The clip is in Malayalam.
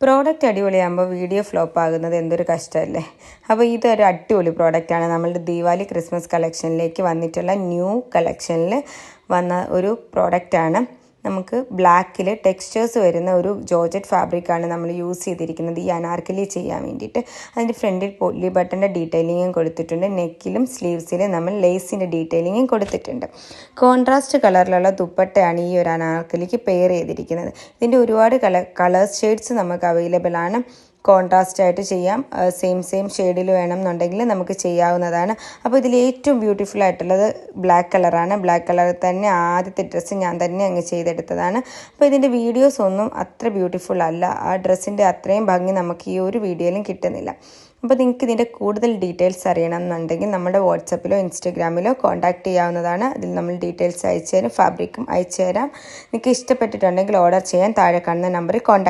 പ്രോഡക്റ്റ് അടിപൊളിയാകുമ്പോൾ വീഡിയോ ഫ്ലോപ്പ് ആകുന്നത് എന്തൊരു കഷ്ടമല്ലേ അപ്പോൾ ഇതൊരു അടിപൊളി പ്രോഡക്റ്റാണ് നമ്മളുടെ ദീപാവലി ക്രിസ്മസ് കളക്ഷനിലേക്ക് വന്നിട്ടുള്ള ന്യൂ കളക്ഷനിൽ വന്ന ഒരു പ്രോഡക്റ്റാണ് നമുക്ക് ബ്ലാക്കിൽ ടെക്സ്ചേഴ്സ് വരുന്ന ഒരു ജോർജറ്റ് ഫാബ്രിക്കാണ് നമ്മൾ യൂസ് ചെയ്തിരിക്കുന്നത് ഈ അനാർക്കലി ചെയ്യാൻ വേണ്ടിയിട്ട്. അതിന്റെ ഫ്രണ്ടിൽ പൊല്ലി ബട്ടന്റെ ഡീറ്റെയിലിങ്ങും കൊടുത്തിട്ടുണ്ട്. നെക്കിലും സ്ലീവ്സിലും നമ്മൾ ലേസിന്റെ ഡീറ്റെയിലിങ്ങും കൊടുത്തിട്ടുണ്ട്. കോൺട്രാസ്റ്റ് കളറിലുള്ള ദുപ്പട്ടയാണ് ഈ ഒരു അനാർക്കലിക്ക് പെയർ ചെയ്തിരിക്കുന്നത്. ഇതിന്റെ ഒരുപാട് കളർ ഷെയ്ഡ്സ് നമുക്ക് അവൈലബിൾ ആണ്. കോൺട്രാസ്റ്റ് ആയിട്ട് ചെയ്യാം. സെയിം സെയിം ഷെയ്ഡിൽ വേണം എന്നുണ്ടെങ്കിൽ നമുക്ക് ചെയ്യാവുന്നതാണ്. അപ്പോൾ ഇതിൽ ഏറ്റവും ബ്യൂട്ടിഫുൾ ആയിട്ടുള്ളത് ബ്ലാക്ക് കളറാണ് ബ്ലാക്ക് കളറിൽ തന്നെ ആദ്യത്തെ ഡ്രസ്സ് ഞാൻ തന്നെ അങ്ങ് ചെയ്തെടുത്തതാണ്. അപ്പോൾ ഇതിന്റെ വീഡിയോസ് ഒന്നും അത്ര ബ്യൂട്ടിഫുൾ അല്ല. ആ ഡ്രസ്സിന്റെ അത്രയും ഭംഗി നമുക്ക് ഈ ഒരു വീഡിയോയിലും കിട്ടുന്നില്ല. അപ്പോൾ നിങ്ങൾക്ക് ഇതിന്റെ കൂടുതൽ ഡീറ്റെയിൽസ് അറിയണം എന്നുണ്ടെങ്കിൽ നമ്മുടെ വാട്സപ്പിലോ ഇൻസ്റ്റഗ്രാമിലോ കോൺടാക്റ്റ് ചെയ്യാവുന്നതാണ്. അതിൽ നമ്മൾ ഡീറ്റെയിൽസ് അയച്ചു തരും ഫാബ്രിക്കും അയച്ചു തരാം. നിങ്ങൾക്ക് ഇഷ്ടപ്പെട്ടിട്ടുണ്ടെങ്കിൽ ഓർഡർ ചെയ്യാൻ താഴെ കാണുന്ന നമ്പറിൽ കോൺടാക്ട്